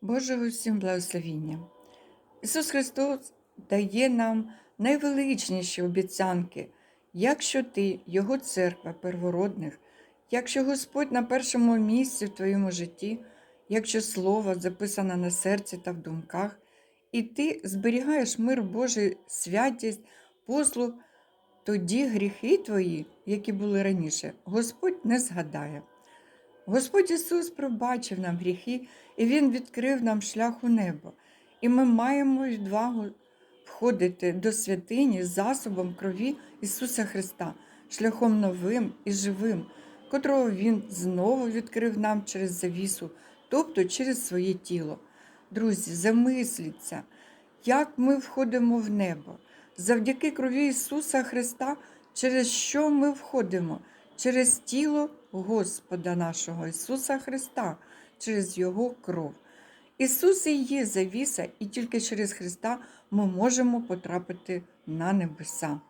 Божого всім благословіння. Ісус Христос дає нам найвеличніші обіцянки, якщо ти, Його церква первородних, якщо Господь на першому місці в твоєму житті, якщо Слово записане на серці та в думках, і ти зберігаєш мир Божий, святість, послуг, тоді гріхи твої, які були раніше, Господь не згадає. Господь Ісус пробачив нам гріхи, і Він відкрив нам шлях у небо. І ми маємо відвагу входити до святині засобом крові Ісуса Христа, шляхом новим і живим, котрого Він знову відкрив нам через завісу, тобто через своє тіло. Друзі, замисліться, як ми входимо в небо. Завдяки крові Ісуса Христа, через що ми входимо? Через тіло Господа нашого Ісуса Христа, через Його кров. Ісус і є завіса, і тільки через Христа ми можемо потрапити на небеса.